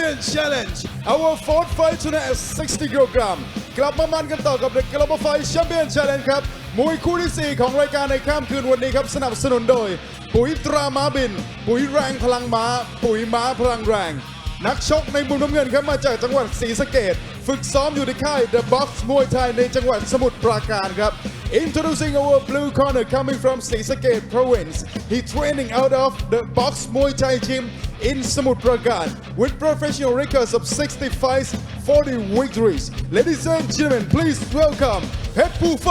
Fight Champion Challenge. Our fourth fight tonight at 60 kg. กลับมามันกันต่อกับ The Global Fight Champion Challenge ครับมวยคู่ที่ 4 ของรายการในค่ำคืนวันนี้ครับ สนับสนุนโดย ปุ๋ยตราม้าบิน ปุ๋ยแรงพลังม้า ปุ๋ยม้าพลังแรง นักชกในมุมน้ำเงินครับมาจากจังหวัดศรีสะเกดฝึกซ้อมอยู่ในค่าย The Box มวยไทยในจังหวัดสมุทรปราการครับ Introducing our blue corner coming from Sisakate province. He training out of the Box Muay Thai gym in Samut Prakan with professional records of 60 fights, 40 victories. Ladies and gentlemen, please welcome เพชรผู้ไฟ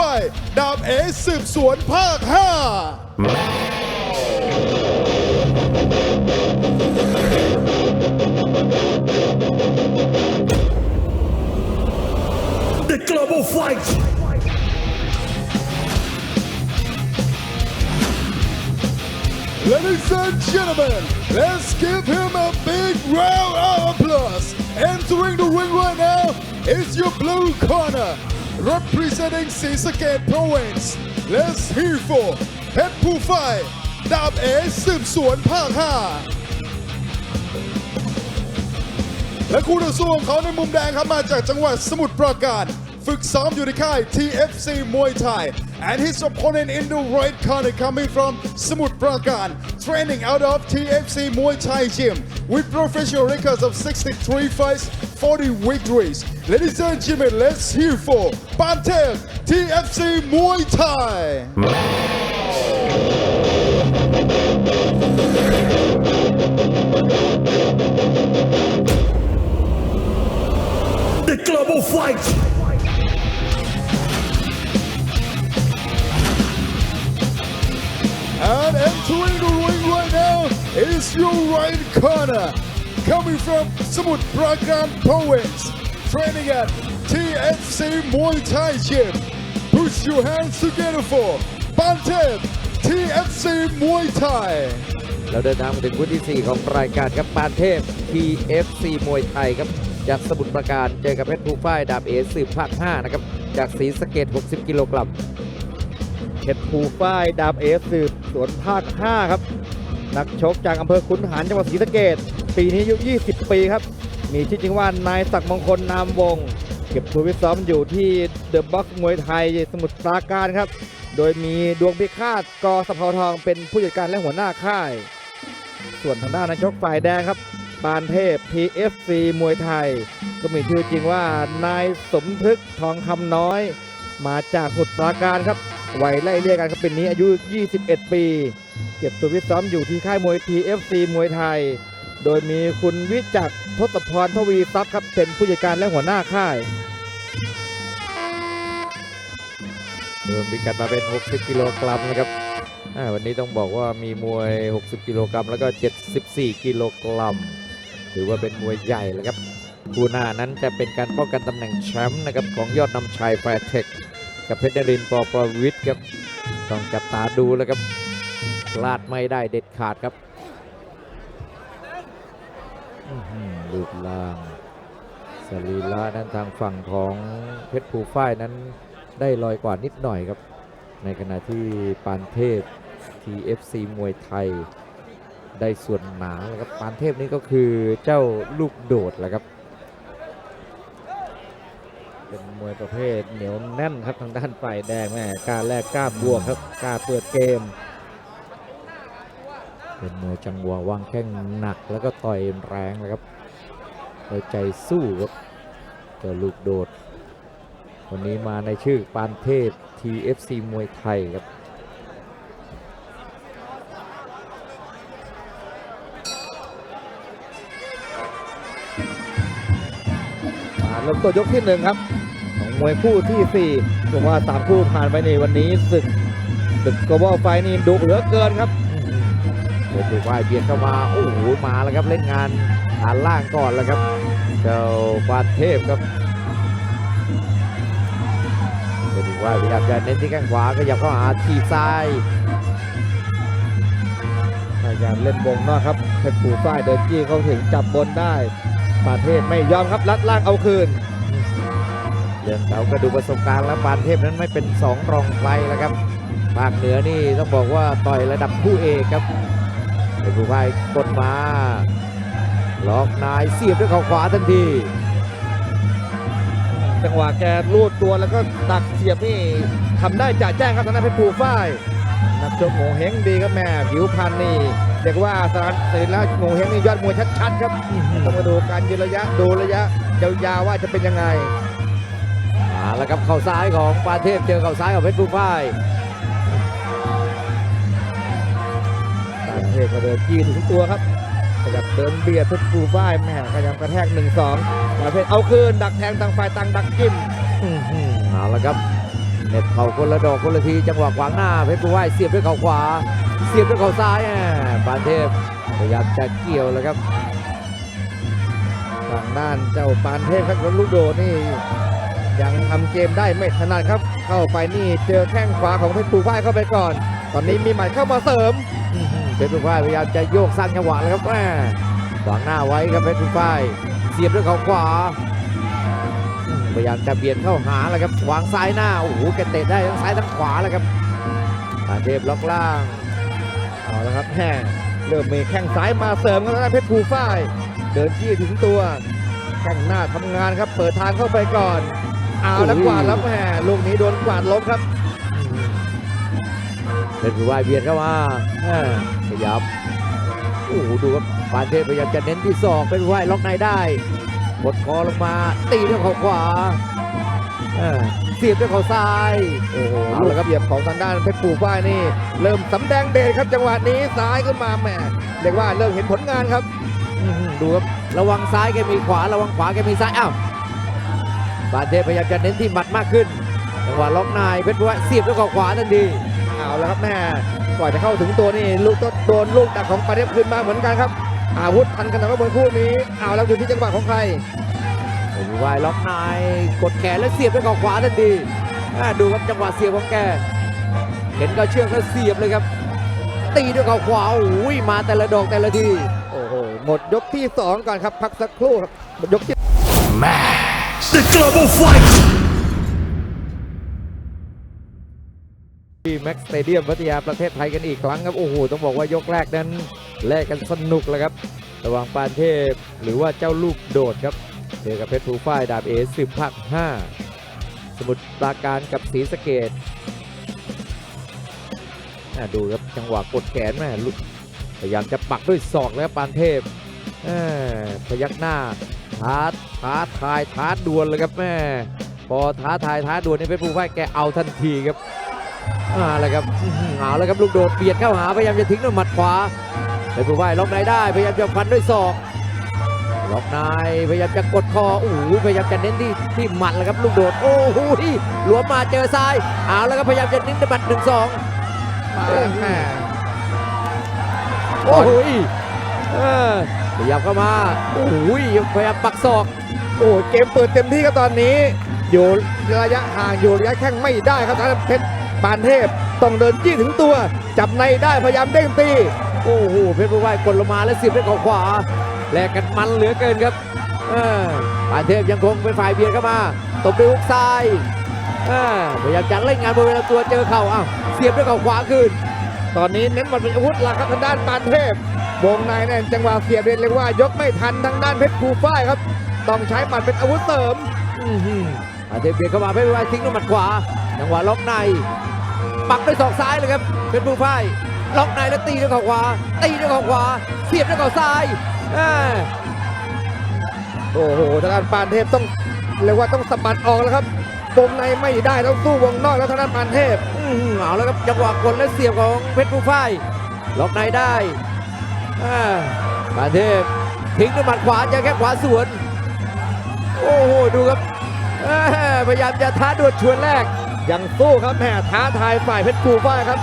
ดาบเอสืบสวนภาค 5 The Global Fight. Ladies and gentlemen, let's give him a big round of applause. Entering the ring right now is your blue corner, representing Sisakate Province. Let's hear for เพชรผู้ไฟดาบเอสืบสวนภาค 5 และคู่ต่อสู้ของเขาในมุมแดงครับมาจากจังหวัดสมุทรปราการ ฝึกซ้อมอยู่ในค่าย TFC Muay Thai and his opponent in the right corner coming from สมุทรปราการ training out of TFC Muay Thai gym with professional records of 63 fights 40 victories ladies and gentlemen let's hear for ปานเทพ TFC Muay Thai The Global Fight. And entering the ring right now is your right corner. Coming from Samut Prakan Province. Training at TFC Muay Thai Gym. Put your hands together for Bantev TFC Muay Thai. เราเดินทางมาถึงคู่ที่ 4 ของรายการครับปานเทพ TFC มวยไทยครับ จากสมุทรปราการเจอกับเพชรภูฝ้ายดาบเอสืบภาค5นะครับจากศรีสะเกด60 กิโลกรัมเพชรภูฝ้ายดาบเอสสืบสวนภาค 5 ครับนักชกจากอำเภอขุนหารจังหวัดศรีสะเกดปีนี้อายุ 20 ปีครับ มีชื่อจริงว่านายศักดิ์มงคลนามวงศ์เก็บตัวฟิซ้อมอยู่ที่เดอะบ็อกซ์มวยไทยสมุทรปราการครับ โดยมีดวงพิฆาตกอสะเพาทองเป็นผู้จัดการและหัวหน้าค่าย ส่วนทางด้านนักชกฝ่ายแดงครับ ปานเทพ PFC มวยไทย ก็มีชื่อจริงว่านายสมทึกทองคำน้อย มาจากสมุทรปราการครับวัยไล่เรียกกันครับเป็นนี้อายุ 21 ปี เก็บตัวฟิซ้อมอยู่ที่ค่ายมวย TFC มวยไทย โดยมีคุณวิจักรทศพรทวีทรัพย์ครับเป็นผู้จัดการและหัวหน้าค่ายเพิ่มพิกัดมาเป็น 60 กิโลกรัมนะครับวันนี้ต้องบอกว่ามีมวย 60 กิโลกรัมแล้วก็ 74 กิโลกรัม ถือว่าเป็นมวยใหญ่แล้วครับคู่หน้านั้นจะเป็นการป้องกันตำแหน่งแชมป์นะครับของยอดนำชัยแฟร์เทคกับเพชรนรินทร์ปอประวิทย์ครับต้องจับตาดูแล้วครับพลาดไม่ได้เด็ดขาดครับรูปร่างสรีระนั้นทางฝั่งของเพชรภูฝ้ายนั้นได้ลอยกว่านิดหน่อยครับ ในขณะที่ปานเทพ TFC มวยไทย ได้ส่วนหนาแล้วครับปานเทพนี่ก็คือเจ้าลูกโดดแหละครับ เป็นมวยประเภทเหนียวแน่นครับทางด้านฝ่ายแดงแม่กล้าแลกกล้าบวกครับกล้าเปิดเกม เป็นมวยจังหวะวางแข้งหนักแล้วก็ต่อยแรงนะครับโดยใจสู้ครับเจอลูกโดด วันนี้มาในชื่อปานเทพ TFC มวยไทยครับ อ่าเริ่มต้นยกที่หนึ่งครับของมวยคู่ที่สี่ผมว่าสามคู่ผ่านไปในวันนี้ศึกศึกกบอลไฟนี่ดุเหลือเกินครับเดี๋ยวดูว่ายเบียดเข้ามาโอ้โหมาแล้วครับเล่นงานฐานล่างก่อนแล้วครับ เจ้าปานเทพครับเดี๋ยวดูว่ายพยายามจะเน้นที่แข้งขวาก็ยับเข้าหาทีบซ้ายพยายามเล่นวงนอกครับเพชรผูฝ้ายเดินจี้เข้าถึงจับบนได้ ประเทศไม่ยอมครับลัดล่างเอาคืนเรื่องเขาก็ดูประสบการณ์แล้วปานเทพนั้นไม่เป็นสองรองใครแล้วครับภาคเหนือนี่ต้องบอกว่าต่อยระดับคู่เอกครับเป็นผู้พายกดมาล็อกนายเสียบด้วยเขาขวาทันที จังหวะแกลูดตัวแล้วก็ตักเสียบนี่ทำได้จ่าแจ้งครับทางด้านเพชรภูฝ้ายนักชกโงเฮงดีครับแม่ผิวพรรณนี่ เรียกว่าสารตื่นแล้วโงเฮงนี่ยอดมวยชัดๆครับต้องมาดูการยืนระยะดูระยะยาวๆว่าจะเป็นยังไงมาแล้วครับเข่าซ้ายของปานเทพเจอเข่าซ้ายของเพชรบุญพ่ายต่างเทพก็เดินจี้ถึงตัวครับขยับเดินเบียดเพชรภูฝ้ายแม่ขยับกระแทกหนึ่งสองประเภทเอาคืนดักแทงต่างฝ่ายต่างดักจิ้มอื้อหือเอาละครับเหน็บเข่าคนละดอกคนละทีจังหวะขวางหน้าเพชรบุญพ่ายเสียบด้วยเข่าขวา เสียบด้วยเข่าซ้ายแหม่ปานเทพพยายามจะเกี่ยวแล้วครับทางด้านเจ้าปานเทพครับลูกโดดนี่ยังทำเกมได้ไม่ถนัดครับ เข้าไปนี่เจอแข้งขวาของเพชรภูฝ้ายเข้าไปก่อน ตอนนี้มีหมัดเข้ามาเสริมอื้อหือเพชรบุญพ่ายพยายามจะโยกสร้างจังหวะแล้วครับแหม่ขวางหน้าไว้ครับเพชรบุญพ่ายเสียบด้วยเข่าขวาอืมพยายามจะเบียดเข้าหาแล้วครับวางซ้ายหน้าโอ้โหแกเตะได้ทั้งซ้ายทั้งขวาแล้วครับปานเทพล็อกล่าง เอาละครับแห่เริ่มมีแข้งซ้ายมาเสริมครับทางด้านเพชรภูฝ้าย เดินจี้ถึงตัว แข้งหน้าทำงานครับ เปิดทางเข้าไปก่อนเอาแล้วกวาดแล้วแหมลูกนี้โดนกวาดล้มครับเป็นผู้วายเบียดเข้ามาเอ้อขยับโอ้โหดูครับปานเทพพยายามจะเน้นที่ศอกเป็นผู้วายล็อกในได้กดคอลงมาตีด้วยเข่าขวา เอ้อเสียบด้วยเข่าซ้าย โอ้โหเอาลูละกครับเสียบของทางด้านเพชรภูฝ้ายนี่ เริ่มสำแดงเดชครับจังหวะนี้ซ้ายขึ้นมาแหมเรียกว่าเริ่มเห็นผลงานครับอื้อหือดูครับระวังซ้ายแกมีขวา ระวังขวาแกมีซ้ายอ้าวปานเทพพยายามจะเน้นที่หมัดมากขึ้นจังหวะล็อกในเพชรผู้วายเสียบด้วยเข่าขวาทันทีเอาแล้วครับแม่ก่อนจะเข้าถึงตัวนี่ลูกต้นโดนลูกดักของปาเทพขึ้นมาเหมือนกันครับ อาวุธทันกันนะว่าบนคู่นี้เอาแล้วอยู่ที่จังหวะของใคร เป็นผู้วายล็อกในกดแขนแล้วเสียบด้วยเข่าขวาทันทีอ่าดูครับจังหวะเสียบของแก เห็นก็เชือกแล้วเสียบเลยครับ ตีด้วยเข่าขวาโอ้ยมาแต่ละดอกแต่ละทีโอ้โหหมดยกที่สองก่อนครับพักสักครู่ครับหมดยกที่ The Global Fight ที่แม็กสเตเดียมพัทยาประเทศไทยกันอีกครั้งครับ โอ้โห ต้องบอกว่ายกแรกนั้นแลกกันสนุกเลยครับ ระหว่างปานเทพหรือว่าเจ้าลูกโดดครับ เจอกับเพชรภูฝ้ายดาบเอสิบภาคห้าสมุทรปราการกับศรีสะเกดอ่าดูครับจังหวะกดแขนแม่ลุพยายามจะปักด้วยศอกแล้วปานเทพพยักหน้าท้าท้าทายท้าดวลเลยครับแม่พอท้าทายท้าดวลนี่เพชรภูฝ้ายแกเอาทันทีครับอ่าแล้วครับอื้อหือเอาแล้วครับลูกโดดเบียดเข้าหาพยายามจะทิ้งด้วยหมัดขวาเป็นผู้ว่ายล็อกในได้พยายามจะฟันด้วยศอก ล็อกในพยายามจะกดคอโอ้โหพยายามจะเน้นที่ที่หมัดแล้วครับลูกโดดโอ้โหหลวมมาเจอซ้ายเอาแล้วครับพยายามจะเน้นด้วยหมัดหนึ่งสองมาแม่โอ้โหเออพยายามเข้ามาโอ้โหพยายามปักศอกโอ้เกมเปิดเต็มที่ครับตอนนี้ อยู่ระยะห่างอยู่ระยะแข้งไม่ได้ครับทางด้านเพชรปานเทพต้องเดินจี้ถึงตัว จับในได้พยายามเด้งตีโอ้โหเพชรผู้ว่ายกดลงมาแล้วเสียบด้วยเขาขวา แลกกันมันเหลือเกินครับปานเทพยังคงเป็นฝ่ายเบียดเข้ามาตบด้วยฮุกซ้ายพยายามจะเล่นงานบริเวณลำตัวเจอเข่าอ้าวเสียบด้วยเข่าขวาคืน ตอนนี้เน้นหมัดเป็นอาวุธหลักครับทางด้านปานเทพวงในเนี่ยจังหวะเสียบเรียกว่ายกไม่ทันทางด้านเพชรภูฝ้ายครับ ต้องใช้หมัดเป็นอาวุธเสริมอื้อหืออาเทพเบียดเข้ามาเพชรบุญพ่ายทิ้งด้วยหมัดขวา จังหวะล็อกในปักด้วยศอกซ้ายเลยครับเพชรบุญพ่ายล็อกในแล้วตีด้วยเข่าขวา ตีด้วยเข่าขวา เสียบด้วยเข่าซ้าย โอ้โหทางด้านปานเทพต้องเรียกว่าต้องสะบัดออกแล้วครับวงในไม่ได้ต้องสู้วงนอกแล้วทางด้านปานเทพอื้อหือเอาแล้วครับจังหวะกดและเสียบของเพชรบุญพ่ายล็อกในได้อาปานเทพทิ้งด้วยหมัดขวาจอแค่ขวาสวน โอ้โหดูครับพยายามจะท้าดวลชวนแรกยังสู้ครับแหมท้าทายฝ่ายเพชรภูฝ้ายครับ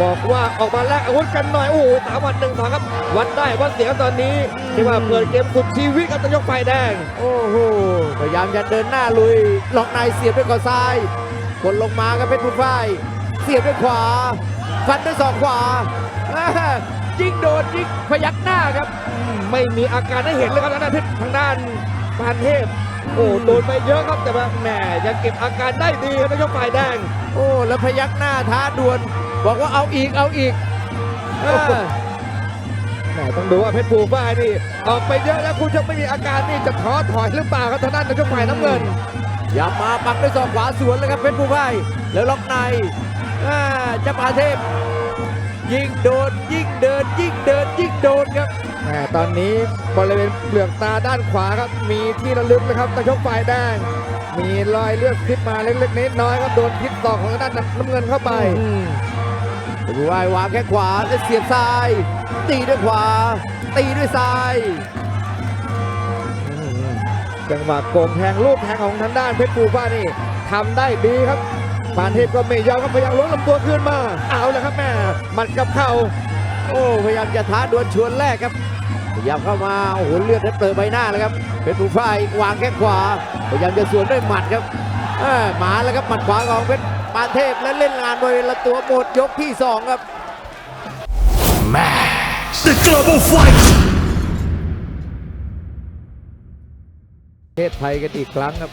บอกว่าออกมาแลกอาวุธกันหน่อยโอ้โหสามวันหนึ่งสองครับ วัดได้วัดเสียครับตอนนี้ที่ว่าเปิดเกมสุดชีวิตกับตะยกไฟแดง โอ้โหพยายามจะเดินหน้าลุยล็อกในเสียบด้วยเข่าซ้ายกดลงมาครับเพชรพุนฝ้ายเสียบด้วยขวา ฟันด้วยศอกขวาอ่ายิงโดนยิงพยักหน้าครับ ไม่มีอาการให้เห็นเลยครับทางด้านเพชรทางด้านปานเทพโอ้โดนไปเยอะครับแต่ว่าแหมยังเก็บอาการได้ดีครับตะยกไฟแดง โอ้แล้วพยักหน้าท้าดวล บอกว่าเอาอีกเอาอีกอ่าแหมต้องดูว่าเพชรภูฝ้ายนี่ออกไปเยอะแล้วคุณจะไม่มีอาการนี่จะท้อถอยหรือเปล่าครับทางด้านนักชกฝ่ายน้ำเงิน อย่ามาปักด้วยศอกขวาสวนเลยครับเพชรผู้พ่ายแล้วล็อกในอ่าเจะปาเทพ ยิ่งโดนยิ่งเดินยิ่งเดินยิ่งโดนครับ แหมตอนนี้บริเวณเปลือกตาด้านขวาครับ มีที่ระลึกนะครับตะชกฝ่ายแดงมีรอยเลือดซิบมาเล็กๆน้อยๆครับโดนพิษตอกของทางด้านน้ำเงินเข้าไปเพ ชรผู้พ่ายวางแค่ขวาแล้วเสียบซ้าย ตีด้วยขวา ตีด้วยซ้ายจังหวะโกงแทงลูกแทงของทางด้านเพชรภูฟ้านี่ทำได้ดีครับปานเทพก็ไม่ยอมครับพยายามล้วงลำตัวคืนมา เอาแล้วครับแม่หมัดกับเข่าโอ้พยายามจะท้าดวลชวนแรกครับพยายามเข้ามาโอ้โหเลือดนั้นเปิดใบหน้าเลยครับเพชรผู้าวางแค่ขวาพยายามจะสวนด้วยหมัดครับมาแล้วครับหมัดขวาของเพชร ปานเทพและเล่นงานบริเวณลำตัวหมดยกที่สองครับ Max. The Global Fight. ประเทศไทยกันอีกครั้งครับ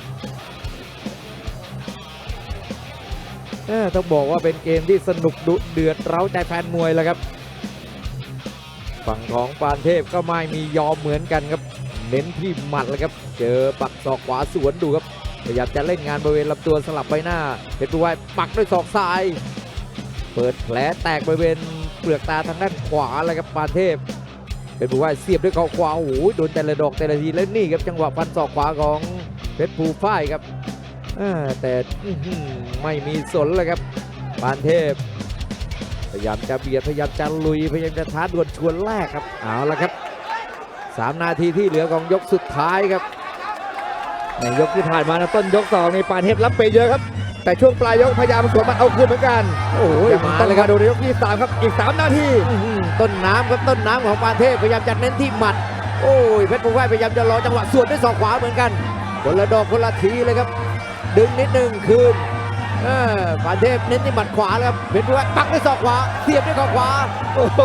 เอ้อต้องบอกว่าเป็นเกมที่สนุกดุเดือดเร้าใจแฟนมวยแล้วครับ ฝั่งของปานเทพก็ไม่มียอมเหมือนกันครับ เน้นที่หมัดเลยครับ เจอปักศอกขวาสวนดูครับ พยายามจะเล่นงานบริเวณลำตัวสลับใบหน้าเพชรบุญไหวปักด้วยศอกซ้าย เปิดแผลแตกบริเวณเปลือกตาทางด้านขวาเลยครับปานเทพเป็นผู้ว่าเสียบด้วยเขาขวาโอ้โหโดนแต่ละดอกแต่ละทีแล้วนี่ครับจังหวะฟันศอกขวาของเพชรภูฝ้ายครับแต่ไม่มีสนเลยครับปานเทพ พยายามจะเบียดพยายามจะลุยพยายามจะท้าดวลชวนแรกครับเอาละครับสามนาทีที่เหลือของยกสุดท้ายครับ ในยกที่ผ่านมานะต้นยกสองนี่ปานเทพรับไปเยอะครับ แต่ช่วงปลายยกพยายามสวนหมัดเอาคืนเหมือนกันโอ้โหยังมาต้องเลยคมารับดูในยกที่สามครับอีกสามนาทีอื้อหือต้นน้ำครับต้นน้ำของปานเทพพยายามจะเน้นที่หมัด โอ้ยเพชรภูฝ้ายพยายามจะรอจังหวะสวนด้วยศอกขวาเหมือนกันคนละดอกคนละทีเลยครับ ดึงนิดนึงคืนเออปานเทพเน้นที่หมัดขวาแล้วครับเพชรภูฝ้ายปักด้วยศอกขวาเสียบด้วยศอกขวาโอ้โห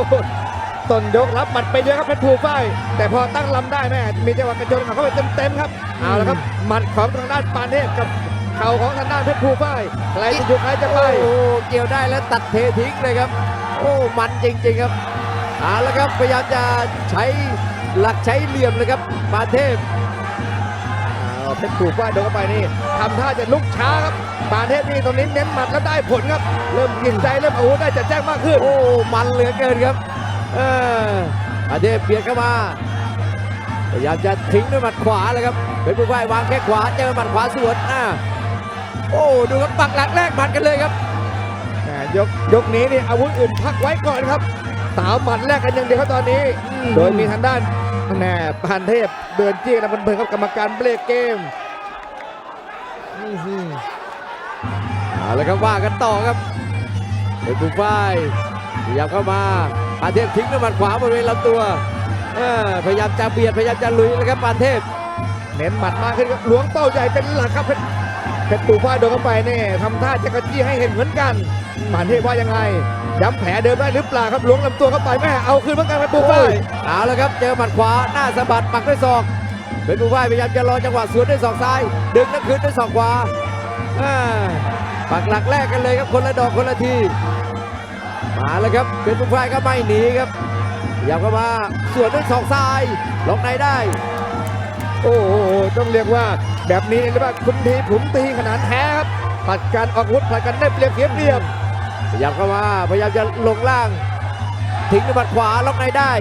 ต้นยกรับหมัดไปเยอะครับเพชรภูฝ้ายแต่พอตั้งลำได้แม่มีจังหวะกระโจนเข้าไปเต็มๆครับเอาละครับหมัดของทางด้านปานเทพกับเข่าของทางด้านเพชรภูฝ้ายใครจะอยู่ใครจะไปโอ้โหเกี่ยวได้แล้วตัดเททิ้งเลยครับ โอ้มันจริง ๆครับเอาละครับพยายามจะใช้หลักใช้เหลี่ยมเลยครับปานเทพเอาเพชรถูกว่าโดนเข้าไปนี่ทำท่าจะลุกช้าครับปานเทพนี่ตรงนี้เน้นหมัดแล้วได้ผลครับ เริ่มกินใจเริ่มอาวุธได้จะแจ้งมากขึ้น โอ้ มันเหลือเกินครับ เอออาเทพเบียดเข้ามาพยายามจะทิ้งด้วยหมัดขวาเลยครับเป็นผู้ว่ายวางแค่ขวาเจอหมัดขวาสวนอ่าโอ้ดูครับปักหลักแรกหมัดกันเลยครับแหม่ยกยกนี้นี่อาวุธอื่นพักไว้ก่อนครับสาวหมัดแรกกันอย่างเดียวครับตอนนี้ โดยมีทางด้านแหน่ปานเทพเดินจี้กันเพลินๆครับกรรมการเบรกเกมเอาละครับว่ากันต่อครับเป็นผู้ว่ายพยายามเข้ามา ปานเทพทิ้งด้วยหมัดขวาบริเวณลำตัวเออพยายามจะเบียดพยายามจะลุยเลยครับปานเทพเน้นหมัดมากขึ้นครับหลวงเป้าใหญ่เป็นหลักครับเพชรเพชรตูฟ้าโดนเข้าไปเนี่ยทำท่าจะกระจี้ให้เห็นเหมือนกันปานเทพว่ายังไงย้ำแผลเดิมได้หรือเปล่าครับหลวงลำตัวเข้าไปแม่เอาคืนเหมือนกันเพชรตูฟ้าเอาละครับเจอหมัดขวาหน้าสะบัดปักด้วยศอกเป็นผู้ว่ายพยายามจะรอจังหวะสวนด้วยศอกซ้าย ดึงแล้วคืนด้วยศอกขวาอ่าปักหลักแรกกันเลยครับคนละดอกคนละที มาแล้วครับเป็นผู้ว่ายก็ไม่หนีครับพยายามเข้ามาสวนด้วยศอกซ้ายล็อกในได้ โอ้โหต้องเรียกว่าแบบนี้เรียกว่าคุณทีผมตีขนาดแท้ครับผลัดการออกอาวุธผลัดกันได้เปรียบเสียเปรียบพยายามเข้ามาพยายามจะลงล่าง ทิ้งด้วยหมัดขวาล็อกในได้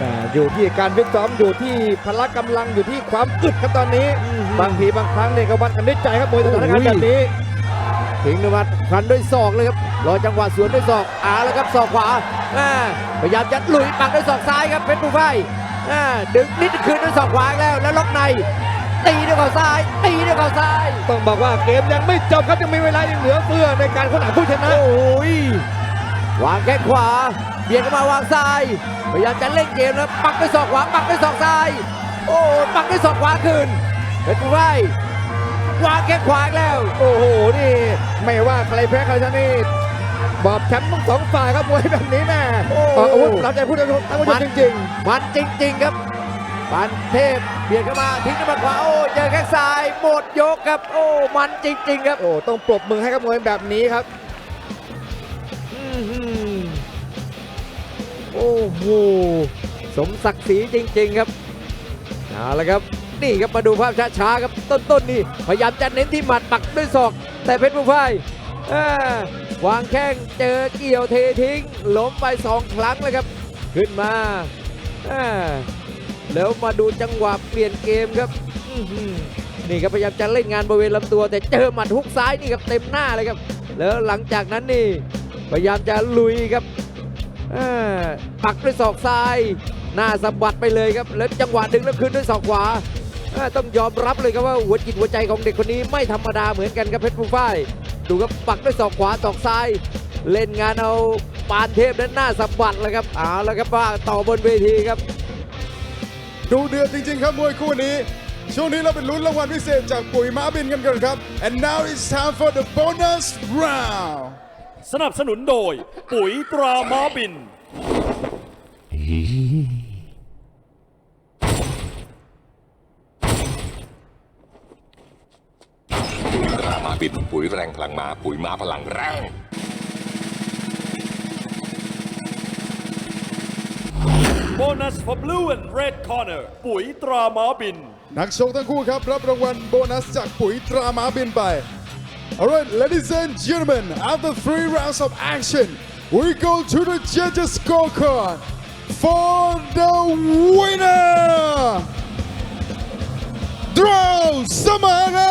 อ่าอยู่ที่การฟิตซ้อมอยู่ที่พละกำลังอยู่ที่ความอึดครับตอนนี้ บางทีบางครั้งเนี่ยก็วัดกันด้วยใจครับมวยสถานการณ์แบบนี้ ทิ้งด้วยหมัดฟันด้วยศอกเลยครับรอจังหวะสวนด้วยศอกอาแล้วครับศอกขวาอ่าพยายามจะลุยปักด้วยศอกซ้ายครับเพชรผู้ไฟอ่าดึงนิดคืนด้วยศอกขวาอีกแล้วแล้วล็อกในตีด้วยเข่าซ้าย ตีด้วยเข่าซ้าย ต้องบอกว่าเกมยังไม่จบครับยังมีเวลายังเหลือเฟือในการค้นหาผู้ชนะโอ้ยวางแข้งขวาเบียดเข้ามาวางซ้ายพยายามจะเล่นเกมแล้วปักด้วยศอกขวาปักด้วยศอกซ้าย โอ้ปักด้วยศอกขวาคืนเพชรผู้ไฟ วางแข้งขวาอีกแล้ว โอ้โห นี่ไม่ว่าใครแพ้ใครชนะนี่บอบแชมป์ทั้งสองฝ่ายครับมวยแบบนี้แน่โอ้ ออกอาวุธรับใจผู้ชมทั้งผู้ชมจริง มันจริง ๆครับปันเทพเบียดเข้ามาทิ้งด้วยหมัดขวาโอ้เจอแข้งซ้ายหมดยกครับ โอ้มันจริง ๆ ครับ ๆ โอ้ต้องปรบมือให้กับมวยแบบนี้ครับ อื้อหือโอ้โห สมศักดิ์ศรีจริง ๆ ครับ เอาละครับ นี่ครับมาดูภาพช้าๆครับต้นๆนี่พยายามจะเน้นที่หมัดปักด้วยศอก แต่เพชรบุฟ้ายอ่าวางแข้งเจอเกี่ยวเททิ้งล้มไปสองครั้งเลยครับ ขึ้นมาแล้วมาดูจังหวะเปลี่ยนเกมครับนี่ครับพยายามจะเล่นงานบริเวณลำตัว แต่เจอหมัดฮุกซ้ายนี่ครับเต็มหน้าเลยครับ แล้วหลังจากนั้นนี่พยายามจะลุยครับปักด้วยศอกซ้าย หน้าสะบัดไปเลยครับ แล้วจังหวะดึงแล้วคืนด้วยศอกขวา ต้องยอมรับเลยครับว่าหัวจิตหัวใจของเด็กคนนี้ไม่ธรรมดาเหมือนกันครับเพชรผู้ฝ้ายดูครับปักด้วยศอกขวาศอกซ้าย เล่นงานเอาปานเทพนั้นหน้าสะบัดเลยครับเอาแล้วครับว่าต่อบนเวทีครับ ดูเดือดจริงๆครับมวยคู่นี้ ช่วงนี้เราเป็นลุ้นรางวัลพิเศษจากปุ๋ยม้าบินกันก่อนครับ and now it's time for the bonus round สนับสนุนโดยปุ๋ยตราม้าบิน ปิดปุ๋ยแรงพลังหมาปุ๋ยม้าพลังแรงโบนัส for blue and red corner ปุ๋ยตราม้าบิน นักชกทั้งคู่ครับ รับรางวัลโบนัสจากปุ๋ยตราม้าบินไป Alright, ladies and gentlemen, after three rounds of action, we go to the judges' scorecard for the winner, Draw Samara